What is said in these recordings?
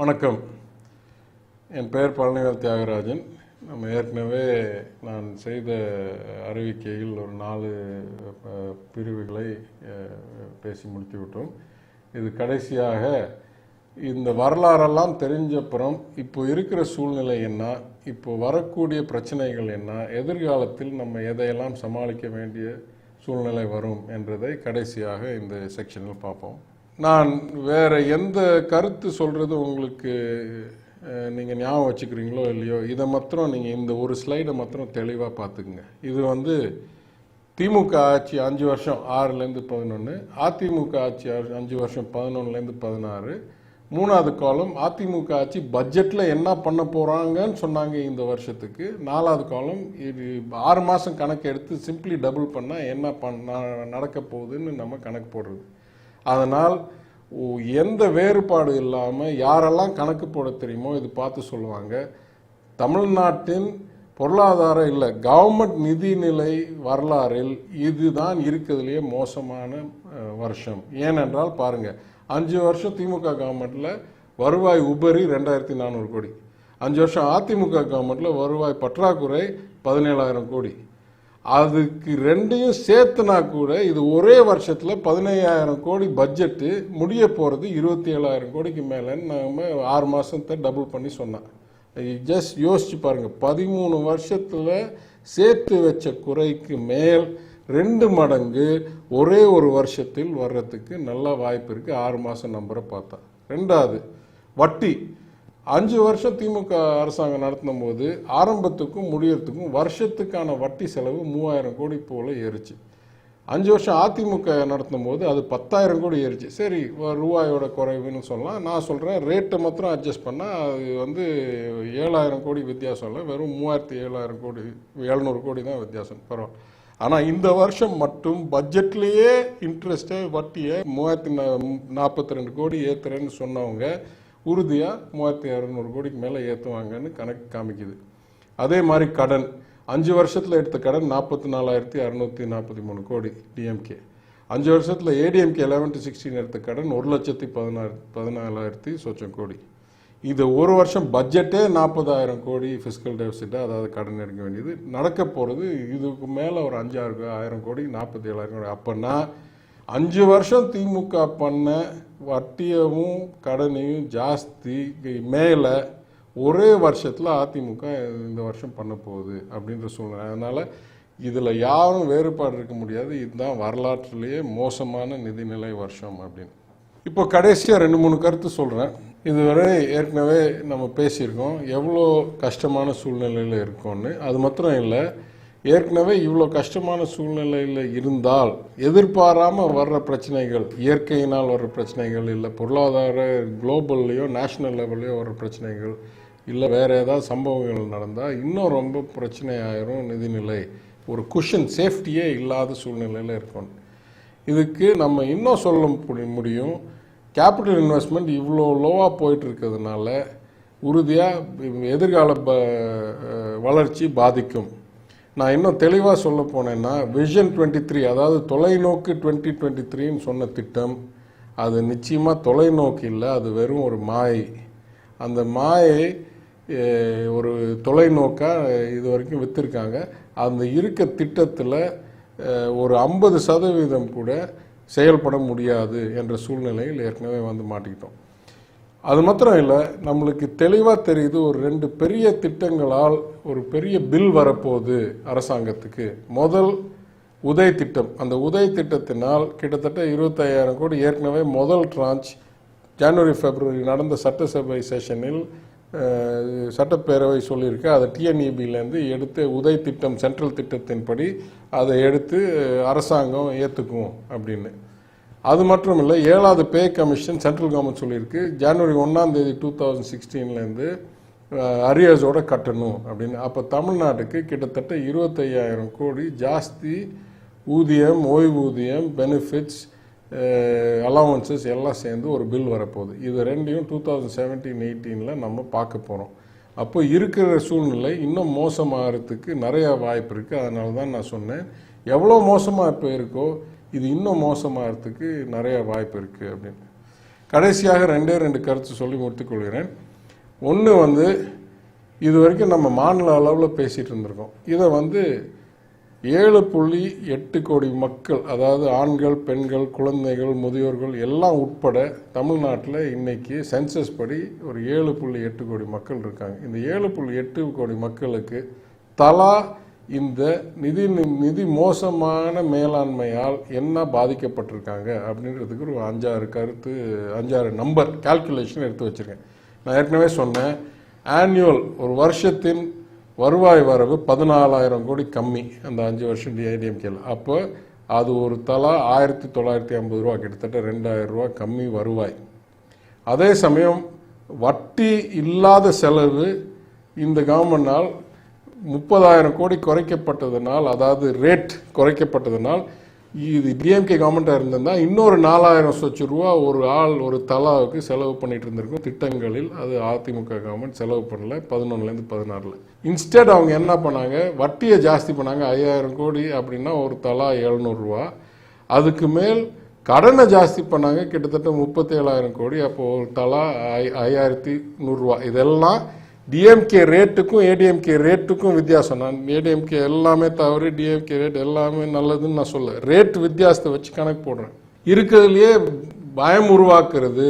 வணக்கம். என் பெயர் பழனிவேல் தியாகராஜன். நம்ம ஏற்கனவே நான் செய்த அறிவிக்கையில் ஒரு நாலு பிரிவுகளை பேசி முடித்து விட்டோம் இது கடைசியாக இந்த வரலாறெல்லாம் தெரிஞ்சப்புறம் இப்போ இருக்கிற சூழ்நிலை என்ன இப்போ வரக்கூடிய பிரச்சனைகள் என்ன எதிர்காலத்தில் நம்ம எதையெல்லாம் சமாளிக்க வேண்டிய சூழ்நிலை வரும் என்றதை கடைசியாக இந்த செக்ஷனில் பார்ப்போம். நான் வேற எந்த கருத்து சொல்றது உங்களுக்கு நீங்கள் நீங்க ஞாபகம் வச்சுக்கிறீங்களோ இல்லையோ இதை மாத்திரம் நீங்க இந்த ஒரு ஸ்லைடை மாத்திரம் தெளிவாக பார்த்துக்குங்க. இது வந்து திமுக ஆட்சி அஞ்சு வருஷம் ஆறுலேருந்து பதினொன்று அதிமுக ஆட்சி அஞ்சு வருஷம் பதினொன்றுலேருந்து பதினாறு மூணாவது காலம் அதிமுக ஆட்சி பட்ஜெட்டில் என்ன பண்ண போகிறாங்கன்னு சொன்னாங்க இந்த வருஷத்துக்கு. நாலாவது காலம் இது ஆறு மாதம் கணக்கு எடுத்து சிம்பிளி டபுள் பண்ணால் என்ன பண்ண நடக்க போகுதுன்னு நம்ம கணக்கு போடுறது. அதனால் எந்த வேறுபாடு இல்லாமல் யாரெல்லாம் கணக்கு போட தெரியுமோ இது பார்த்து சொல்லுவாங்க. தமிழ்நாட்டின் பொருளாதாரம் இல்லை கவர்மெண்ட் நிதிநிலை வரலாறில் இதுதான் இருக்கிறதுலேயே மோசமான வருஷம். ஏனென்றால் பாருங்கள் அஞ்சு வருஷம் திமுக கவர்மெண்ட்ல வருவாய் உபரி ரெண்டாயிரத்தி நானூறு கோடி. அஞ்சு வருஷம் அதிமுக கவர்மெண்ட்ல வருவாய் பற்றாக்குறை பதினேழாயிரம் கோடி. அதுக்கு ரெண்டையும் சேர்த்துனா கூட இது ஒரே வருஷத்தில் பதினையாயிரம் கோடி பட்ஜெட்டு முடிய போகிறது இருபத்தி ஏழாயிரம் கோடிக்கு மேலேன்னு நாம் ஆறு மாதத்தை டபுள் பண்ணி சொன்னேன் ஜஸ்ட் யோசிச்சு பாருங்கள் பதிமூணு வருஷத்தில் சேர்த்து வச்ச குறைக்கு மேல் ரெண்டு மடங்கு ஒரே ஒரு வருஷத்தில் வர்றதுக்கு நல்ல வாய்ப்பு இருக்குது ஆறு மாதம் நம்பரை பார்த்தா. ரெண்டாவது வட்டி. அஞ்சு வருஷம் திமுக அரசாங்கம் நடத்தின போது ஆரம்பத்துக்கும் முடியறதுக்கும் வருஷத்துக்கான வட்டி செலவு மூவாயிரம் கோடி போல் ஏறுச்சு. அஞ்சு வருஷம் அதிமுக நடத்தும் போது அது பத்தாயிரம் கோடி ஏறிச்சு. சரி ரூபாயோட குறைவுன்னு சொல்லலாம். நான் சொல்கிறேன் ரேட்டை மாத்திரம் அட்ஜஸ்ட் பண்ணால் அது வந்து ஏழாயிரம் கோடி வித்தியாசம் இல்லை. வெறும் மூவாயிரத்தி ஏழாயிரம் கோடி எழுநூறு கோடி தான் வித்தியாசம். பரவாயில்ல. ஆனால் இந்த வருஷம் மட்டும் பட்ஜெட்லேயே இன்ட்ரெஸ்ட்டை வட்டியை மூவாயிரத்தி நாற்பத்தி ரெண்டு கோடி ஏற்றுறேன்னு சொன்னவங்க உறுதியாக மூவாயிரத்தி இரநூறு கோடிக்கு மேலே ஏற்றுவாங்கன்னு கணக்கு காமிக்குது. அதே மாதிரி கடன். அஞ்சு வருஷத்தில் எடுத்த கடன் நாற்பத்தி நாலாயிரத்தி அறுநூத்தி நாற்பத்தி மூணு கோடி டிஎம்கே அஞ்சு வருஷத்தில் ஏடிஎம்கே லெவன் டு சிக்ஸ்டீன் எடுத்த கடன் ஒரு லட்சத்தி பதினாறு பதினாலாயிரத்தி சொச்சம் கோடி. இது ஒரு வருஷம் பட்ஜெட்டே நாற்பதாயிரம் கோடி ஃபிஸ்கல் டெபிசிட்டாக அதாவது கடன் எடுக்க வேண்டியது. நடக்க போகிறது இதுக்கு மேலே ஒரு அஞ்சாயிரம் ஆயிரம் கோடி நாற்பத்தி ஏழாயிரம் கோடி. அப்போன்னா அஞ்சு வருஷம் திமுக பண்ண வட்டியவும் கடனையும் ஜாஸ்தி மேலே ஒரே வருஷத்தில் அதிமுக இந்த வருஷம் பண்ண போகுது அப்படின்ற சூழ்நிலை. அதனால் இதில் யாரும் வேறுபாடு இருக்க முடியாது. இதுதான் வரலாற்றிலேயே மோசமான நிதிநிலை வருஷம் அப்படின்னு. இப்போ கடைசியாக ரெண்டு மூணு கருத்து சொல்கிறேன் இதுவரை ஏற்கனவே நம்ம பேசியிருக்கோம். எவ்வளோ கஷ்டமான சூழ்நிலையில் இருக்கோன்னு அது மாத்திரம் இல்லை. ஏற்கனவே இவ்வளோ கஷ்டமான சூழ்நிலையில் இருந்தால் எதிர்பாராமல் வர்ற பிரச்சனைகள் இயற்கையினால் வர்ற பிரச்சனைகள் இல்லை பொருளாதார குளோபல்லையோ நேஷனல் லெவல்லையோ வர்ற பிரச்சனைகள் இல்லை வேறு ஏதாவது சம்பவங்கள் நடந்தால் இன்னும் ரொம்ப பிரச்சனையாயிரும் நிதிநிலை. ஒரு குஷன் சேஃப்டியே இல்லாத சூழ்நிலையில் இருக்கணும். இதுக்கு நம்ம இன்னும் சொல்ல முடியும். கேபிட்டல் இன்வெஸ்ட்மெண்ட் இவ்வளோ லோவாக போயிட்டு இருக்கிறதுனால உறுதியாக எதிர்கால ப வளர்ச்சி பாதிக்கும். நான் இன்னும் தெளிவாக சொல்ல போனேன்னா விஷன் டுவெண்ட்டி த்ரீ அதாவது தொலைநோக்கு டுவெண்ட்டி டுவெண்ட்டி த்ரீன்னு சொன்ன திட்டம் அது நிச்சயமாக தொலைநோக்கு இல்லை அது வெறும் ஒரு மாயை. அந்த மாயை ஒரு தொலைநோக்காக இது வரைக்கும் விற்றுருக்காங்க அந்த இருக்க திட்டத்தில் ஒரு ஐம்பது சதவீதம் கூட செயல்பட முடியாது என்ற சூழ்நிலையில் ஏற்கனவே வந்து மாட்டிக்கிட்டோம். அது மாத்திரம் இல்லை நம்மளுக்கு தெளிவாக தெரியுது ஒரு ரெண்டு பெரிய திட்டங்களால் ஒரு பெரிய பில் வரப்போகுது அரசாங்கத்துக்கு. முதல் உதய் திட்டம். அந்த உதய் திட்டத்தினால் கிட்டத்தட்ட இருபத்தையாயிரம் கோடி ஏற்கனவே முதல் டிரான்ச் ஜனவரி பிப்ரவரி நடந்த சட்டசபை செஷனில் சட்டப்பேரவை சொல்லியிருக்கு. அதை டிஎன்இபியிலேருந்து எடுத்து உதய் திட்டம் சென்ட்ரல் திட்டத்தின்படி அதை எடுத்து அரசாங்கம் ஏற்றுக்கும் அப்படின்னு. அது மட்டும் இல்லை ஏழாவது பே கமிஷன் சென்ட்ரல் கவர்மெண்ட் சொல்லியிருக்கு ஜனவரி ஒன்றாம் தேதி டூ தௌசண்ட் சிக்ஸ்டீன்லேருந்து அரியர்ஸோட கட்டணும் அப்படின்னு. அப்போ தமிழ்நாட்டுக்கு கிட்டத்தட்ட இருபத்தையாயிரம் கோடி ஜாஸ்தி ஊதியம் ஓய்வூதியம் பெனிஃபிட்ஸ் அலவன்சஸ் எல்லாம் சேர்ந்து ஒரு பில் வரப்போகுது. இது ரெண்டையும் டூ தௌசண்ட் செவன்டீன் எயிட்டீனில் நம்ம பார்க்க போகிறோம் அப்போ இருக்கிற சூழ்நிலை இன்னும் மோசமாகறதுக்கு நிறையா வாய்ப்பு இருக்குது அதனால தான் நான் சொன்னேன். எவ்வளோ மோசமாக இப்போ இருக்கோ இது இன்னும் மோசமாகறதுக்கு நிறைய வாய்ப்பு இருக்குது அப்படின்னு. கடைசியாக ரெண்டே ரெண்டு கருத்து சொல்லி முடித்துக்கொள்கிறேன் ஒன்று வந்து இது வரைக்கும் நம்ம மாநில அளவில் பேசிகிட்டு இருந்திருக்கோம். இதை வந்து ஏழு புள்ளி எட்டு கோடி மக்கள் அதாவது ஆண்கள் பெண்கள் குழந்தைகள் முதியோர்கள் எல்லாம் உட்பட தமிழ்நாட்டில் இன்றைக்கி சென்சஸ் படி ஒரு ஏழு புள்ளி எட்டு கோடி மக்கள் இருக்காங்க. இந்த ஏழு புள்ளி எட்டு கோடி மக்களுக்கு தலா இந்த நிதி நிதி மோசமான மேலாண்மையால் என்ன பாதிக்கப்பட்டிருக்காங்க அப்படின்றதுக்கு ஒரு அஞ்சாறு கருத்து அஞ்சாறு நம்பர் கால்குலேஷன் எடுத்து வச்சிருக்கேன். நான் ஏற்கனவே சொன்னேன் ஆனுவல் ஒரு வருஷத்தின் வருவாய் வரவு பதினாலாயிரம் கோடி கம்மி அந்த அஞ்சு வருஷம் டிஐடிஎம்கேல அப்போ அது ஒரு தலா ஆயிரத்தி தொள்ளாயிரத்தி ஐம்பது ரூபா கிட்டத்தட்ட ரெண்டாயிரம் ரூபா கம்மி வருவாய். அதே சமயம் வட்டி இல்லாத செலவு இந்த கவர்மெண்டால் முப்பதாயிரம் கோடி குறைக்கப்பட்டதனால் அதாவது ரேட் குறைக்கப்பட்டதுனால் இது டிஎம்கே கவர்மெண்ட்டாக இருந்திருந்தா இன்னொரு நாலாயிரம் சொச்சு ரூபா ஒரு ஆள் ஒரு தலாவுக்கு செலவு பண்ணிட்டு இருந்திருக்கும். திட்டங்களில் அது அதிமுக கவர்மெண்ட் செலவு பண்ணல. பதினொன்னுலேருந்து பதினாறில். இன்ஸ்டெட் அவங்க என்ன பண்ணாங்க? வட்டியை ஜாஸ்தி பண்ணாங்க. ஐயாயிரம் கோடி அப்படின்னா ஒரு தலா எழுநூறுரூவா அதுக்கு மேல் கடனை ஜாஸ்தி பண்ணாங்க. கிட்டத்தட்ட முப்பத்தேழாயிரம் கோடி. அப்போது ஒரு தலா ஐ ஐயாயிரத்தி நூறுரூவா இதெல்லாம் டிஎம்கே ரேட்டுக்கும் ஏடிஎம்கே ரேட்டுக்கும் வித்தியாசம். நான் ஏடிஎம்கே எல்லாமே தவறு டிஎம்கே ரேட் எல்லாமே நல்லதுன்னு நான் சொல்ல ரேட் வித்தியாசத்தை வச்சு கணக்கு போடுறேன். இருக்கிறதுலையே பயம் உருவாக்குறது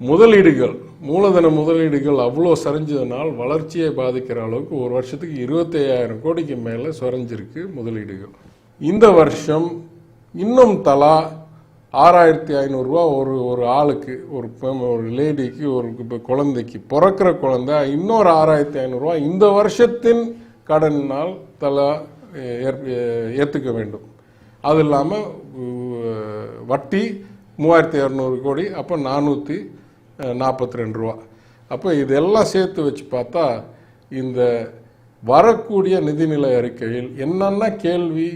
முதலீடுகள். மூலதன முதலீடுகள் அவ்வளோ சரிஞ்சதுனால் வளர்ச்சியை பாதிக்கிற அளவுக்கு ஒரு வருஷத்துக்கு இருபத்தையாயிரம் கோடிக்கு மேலே சுரஞ்சிருக்கு முதலீடுகள். இந்த வருஷம் இன்னும் தலா ஆறாயிரத்தி ஐநூறுரூவா ஒரு ஒரு ஆளுக்கு ஒரு ஒரு லேடிக்கு ஒரு இப்போ குழந்தைக்கு பிறக்கிற குழந்தை இன்னொரு ஆறாயிரத்தி ஐநூறுரூவா இந்த வருஷத்தின் கடனால் தலா ஏற்றுக்க வேண்டும். அது இல்லாமல் வட்டி மூவாயிரத்தி இரநூறு கோடி அப்போ நானூற்றி நாற்பத்தி ரெண்டு ரூபா. அப்போ இதெல்லாம் சேர்த்து வச்சு பார்த்தா இந்த வரக்கூடிய நிதிநிலை அறிக்கையில் என்னென்ன கேள்வி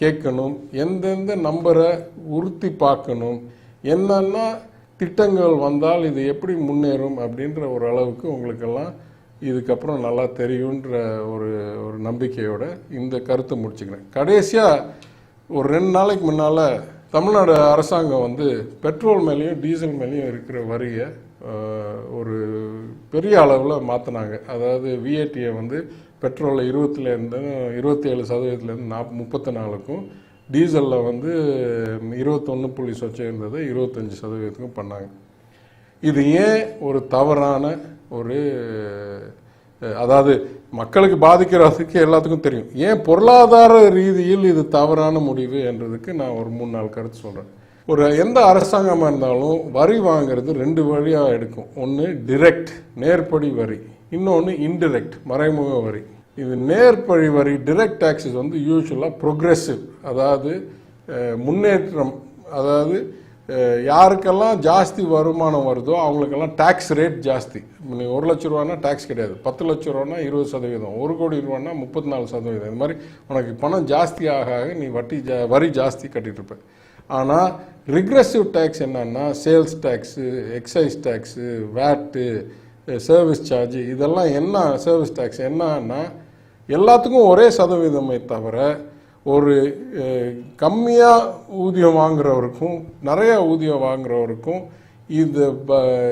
கேட்கணும் எந்தெந்த நம்பரை உறுத்தி பார்க்கணும் என்னென்ன திட்டங்கள் வந்தால் இது எப்படி முன்னேறும் அப்படின்ற ஒரு அளவுக்கு உங்களுக்கெல்லாம் இதுக்கப்புறம் நல்லா தெரியுன்ற ஒரு ஒரு நம்பிக்கையோட இந்த கருத்தை முடிச்சுக்கிறேன். கடைசியாக ஒரு ரெண்டு நாளைக்கு முன்னால் தமிழ்நாடு அரசாங்கம் வந்து பெட்ரோல் மேலேயும் டீசல் மேலேயும் இருக்கிற வரியை ஒரு பெரிய அளவில் மாற்றினாங்க அதாவது விஏடியை வந்து பெட்ரோலில் இருபத்துலேருந்து இருபத்தி ஏழு சதவீதத்துலேருந்து நாப் முப்பத்தி நாலுக்கும் டீசலில் வந்து இருபத்தொன்று புள்ளி சொச்சம் இருபத்தஞ்சி சதவீதத்துக்கும் பண்ணாங்க. இது ஏன் ஒரு தவறான ஒரு அதாவது மக்களுக்கு பாதிக்கிறதுக்கு எல்லாத்துக்கும் தெரியும். ஏன் பொருளாதார ரீதியில் இது தவறான முடிவு என்றதுக்கு நான் ஒரு மூணு நாள் கருத்து சொல்கிறேன் ஒரு எந்த அரசாங்கமாக இருந்தாலும் வரி வாங்கிறது ரெண்டு வழியாக எடுக்கும். ஒன்று டிரெக்ட் நேர்படி வரி. இன்னொன்று இன்டிரெக்ட் மறைமுக வரி. இது நேர்பழி வரி டிரெக்ட் டேக்ஸஸ் வந்து யூஸ்வலாக ப்ரொக்ரெசிவ் அதாவது முன்னேற்றம் அதாவது யாருக்கெல்லாம் ஜாஸ்தி வருமானம் வருதோ அவங்களுக்கெல்லாம் டேக்ஸ் ரேட் ஜாஸ்தி. நீங்கள் ஒரு லட்ச ரூபானா டேக்ஸ் கிடையாது. பத்து லட்ச ரூபானா இருபது சதவீதம். ஒரு கோடி ரூபானா முப்பத்தி நாலு சதவீதம். இந்த மாதிரி உனக்கு பணம் ஜாஸ்தி ஆக ஆக நீ வட்டி ஜா வரி ஜாஸ்தி கட்டிகிட்டு இருப்ப. ஆனால் ரிக்ரெசிவ் டேக்ஸ் என்னன்னா sales tax excise tax VAT service charge இதெல்லாம் என்ன சர்வீஸ் டேக்ஸ் என்னன்னா எல்லாத்துக்கும் ஒரே சதவீதமே தவிர ஒரு கம்மியாக ஊதியம் வாங்குறவருக்கும் நிறையா ஊதியம் வாங்குறவருக்கும் இந்த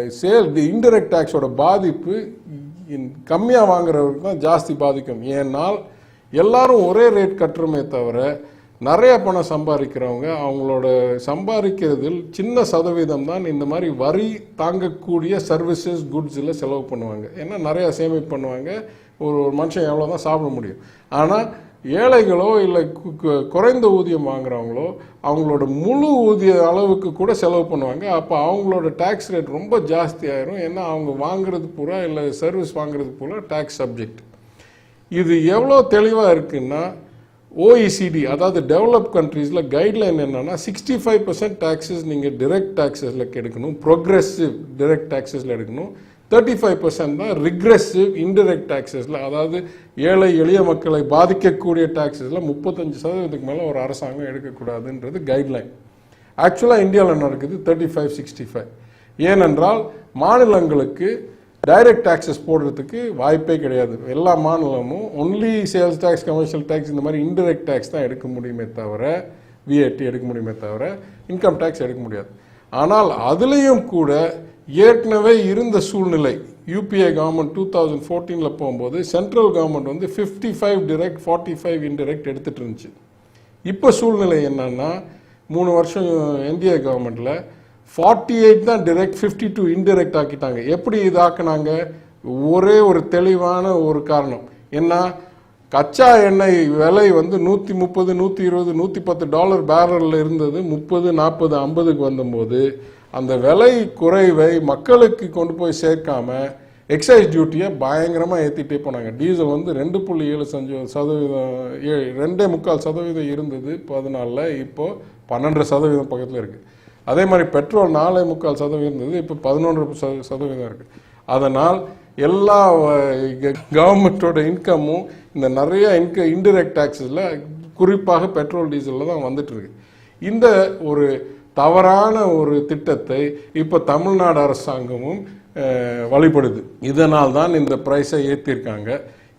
சேல் இன்டெரக்ட் டேக்ஸோட பாதிப்பு கம்மியாக வாங்குறவருக்கு தான் ஜாஸ்தி பாதிக்கும். ஏன்னால் எல்லாரும் ஒரே ரேட் கட்டுறமே தவிர நிறைய பணம் சம்பாதிக்கிறவங்க அவங்களோட சம்பாதிக்கிறதில் சின்ன சதவீதம் தான் இந்த மாதிரி வரி தாங்கக்கூடிய சர்வீசஸ் குட்ஸில் செலவு பண்ணுவாங்க. ஏன்னா நிறையா சேமிப்பு பண்ணுவாங்க. ஒரு ஒரு மனுஷன் எவ்வளோ தான் சாப்பிட முடியும். ஆனால் ஏழைகளோ இல்லை குறைந்த ஊதியம் வாங்குறவங்களோ அவங்களோட முழு ஊதிய அளவுக்கு கூட செலவு பண்ணுவாங்க. அப்போ அவங்களோட டேக்ஸ் ரேட் ரொம்ப ஜாஸ்தி ஆயிரும். ஏன்னா அவங்க வாங்குறது பூரா இல்லை சர்வீஸ் வாங்குறது பூரா டேக்ஸ் சப்ஜெக்ட் இது எவ்வளோ தெளிவாக இருக்குன்னா ஓஇசிடி அதாவது டெவலப் கண்ட்ரீஸில் கைட்லைன் என்னென்னா சிக்ஸ்டி ஃபைவ் பர்சன்ட் டேக்ஸஸ் நீங்கள் டிரெக்ட் டேக்ஸஸில் எடுக்கணும் ப்ரொக்ரெசிவ் டிரெக்ட் டேக்ஸஸில் எடுக்கணும். தேர்ட்டி ஃபைவ் பர்சன்ட் தான் ரிக்ரெசிவ் இன்டெரக்ட் டேக்ஸஸில் அதாவது ஏழை எளிய மக்களை பாதிக்கக்கூடிய டேக்ஸஸில் முப்பத்தஞ்சு சதவீதத்துக்கு மேலே ஒரு அரசாங்கம் எடுக்கக்கூடாதுன்றது கைட்லைன் ஆக்சுவலாக இந்தியாவில் நடக்குது தேர்ட்டி ஃபைவ் சிக்ஸ்டி ஃபைவ் ஏனென்றால் மாநிலங்களுக்கு டைரக்ட் டேக்ஸஸ் போடுறதுக்கு வாய்ப்பே கிடையாது. எல்லா மாநிலமும் only sales tax commercial tax இந்த மாதிரி இன்டெரக்ட் டேக்ஸ் தான் எடுக்க முடியுமே தவிர விஏடி எடுக்க முடியுமே தவிர இன்கம் டேக்ஸ் எடுக்க முடியாது. ஆனால் அதுலேயும் கூட ஏற்கனவே இருந்த சூழ்நிலை. யூபிஏ கவர்மெண்ட் டூ தௌசண்ட் ஃபோர்டீனில் போகும்போது சென்ட்ரல் கவர்மெண்ட் வந்து fifty five direct forty five indirect எடுத்துகிட்டு இருந்துச்சு. இப்போ சூழ்நிலை என்னன்னா மூணு வருஷம் என்டிஏ கவர்மெண்ட்டில் ஃபார்ட்டி எயிட் தான் டிரெக்ட் ஃபிஃப்டி டூ இன்டிரெக்ட் ஆக்கிட்டாங்க. எப்படி இதாக்குனாங்க ஒரே ஒரு தெளிவான ஒரு காரணம். என்ன கச்சா எண்ணெய் விலை வந்து நூற்றி முப்பது நூற்றி இருபது நூற்றி பத்து டாலர் பேரலில் இருந்தது. முப்பது நாற்பது ஐம்பதுக்கு வந்தபோது அந்த விலை குறைவை மக்களுக்கு கொண்டு போய் சேர்க்காம எக்ஸைஸ் டியூட்டியை பயங்கரமாக ஏற்றிட்டே போனாங்க. டீசல் வந்து ரெண்டு புள்ளி ஏழு சஞ்சு சதவீதம் ஏ- ரெண்டே முக்கால் சதவீதம் இருந்தது பதினாலில். இப்போது பன்னெண்டு சதவீதம் பக்கத்தில் இருக்குது அதே மாதிரி பெட்ரோல் நாலே முக்கால் சதவீதம் இருந்தது இப்போ பதினொன்று சதவீதம் இருக்குது அதனால் எல்லா கவர்மெண்ட்டோட இன்கமும் இந்த நிறைய இன்க இன்டிரெக்ட் டேக்ஸில் குறிப்பாக பெட்ரோல் டீசலில் தான் வந்துட்டு இருக்கு இந்த ஒரு தவறான ஒரு திட்டத்தை இப்போ தமிழ்நாடு அரசாங்கமும் வழிபடுது. இதனால் தான் இந்த ப்ரைஸை ஏற்றிருக்காங்க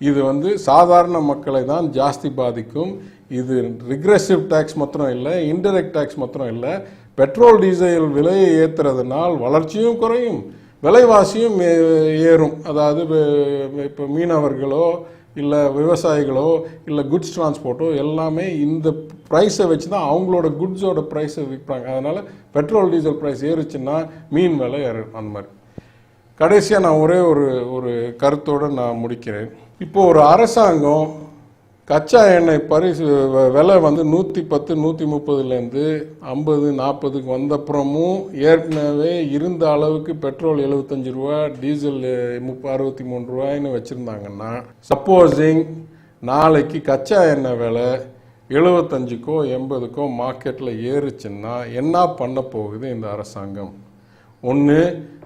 இது வந்து சாதாரண மக்களை தான் ஜாஸ்தி பாதிக்கும். இது ரிக்ரெசிவ் டேக்ஸ் மாத்திரம் இல்லை இன்டெரக்ட் டேக்ஸ் மாத்திரம் இல்லை. பெட்ரோல் டீசல் விலையை ஏற்றுறதுனால் வளர்ச்சியும் குறையும். விலைவாசியும் ஏறும். அதாவது இப்போ மீனவர்களோ இல்லை விவசாயிகளோ இல்லை குட்ஸ் டிரான்ஸ்போர்ட்டோ எல்லாமே இந்த ப்ரைஸை வச்சு தான் அவங்களோட குட்ஸோட ப்ரைஸை விற்பாங்க. அதனால் பெட்ரோல் டீசல் ப்ரைஸ் ஏறுச்சுன்னா மீன் விலை ஏறும். அந்த மாதிரி. கடைசியாக நான் ஒரே ஒரு ஒரு கருத்தோடு நான் முடிக்கிறேன். இப்போ ஒரு அரசாங்கம் கச்சா எண்ணெய் பரிசு விலை வந்து நூற்றி பத்து நூற்றி முப்பதுலேருந்து ஐம்பது நாற்பதுக்கு வந்தப்புறமும் ஏற்கனவே இருந்த அளவுக்கு பெட்ரோல் எழுபத்தஞ்சு ரூபா டீசல் முப்ப அறுபத்தி மூணு ரூபாய்னு வச்சுருந்தாங்கன்னா சப்போஸிங் நாளைக்கு கச்சா எண்ணெய் விலை எழுபத்தஞ்சுக்கோ எண்பதுக்கோ மார்க்கெட்டில் ஏறுச்சுன்னா என்ன பண்ண போகுது இந்த அரசாங்கம்? ஒன்று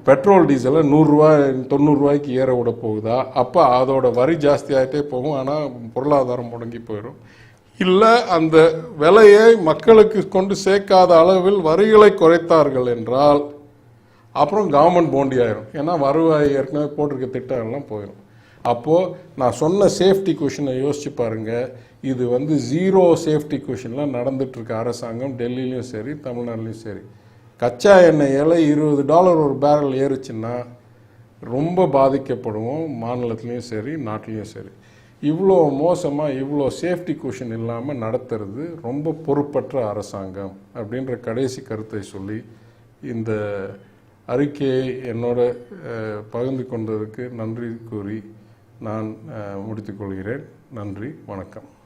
பெட்ரோல் டீசலை நூறுரூவா தொண்ணூறுரூவாய்க்கு ஏற விட போகுதா? அப்போ அதோட வரி ஜாஸ்தி ஆகிட்டே போகும் ஆனால் பொருளாதாரம் முடங்கி போயிடும். இல்லை அந்த விலையை மக்களுக்கு கொண்டு சேர்க்காத அளவில் வரிகளை குறைத்தார்கள் என்றால் அப்புறம் கவர்மெண்ட் போண்டி ஆயிரும். ஏன்னா வருவாய் ஏற்கனவே போட்டிருக்க திட்டம் எல்லாம் போயிடும் அப்போது நான் சொன்ன சேஃப்டி கொஷினை யோசிச்சு பாருங்க. இது வந்து ஜீரோ சேஃப்டி கொஷின்லாம் நடந்துட்டுருக்க அரசாங்கம் டெல்லியிலையும் சரி தமிழ்நாட்டிலையும் சரி. கச்சா எண்ணெய் விலை இருபது டாலர் ஒரு பேரல் ஏறுச்சுன்னா ரொம்ப பாதிக்கப்படுவோம் மாநிலத்திலையும் சரி நாட்டிலையும் சரி. இவ்வளோ மோசமாக இவ்வளோ சேஃப்டி கொஷின் இல்லாமல் நடத்துறது ரொம்ப பொறுப்பற்ற அரசாங்கம் அப்படின்ற கடைசி கருத்தை சொல்லி இந்த அறிக்கையை என்னோட பகிர்ந்து கொண்டதற்கு நன்றி கூறி நான் முடித்துக்கொள்கிறேன் நன்றி வணக்கம்.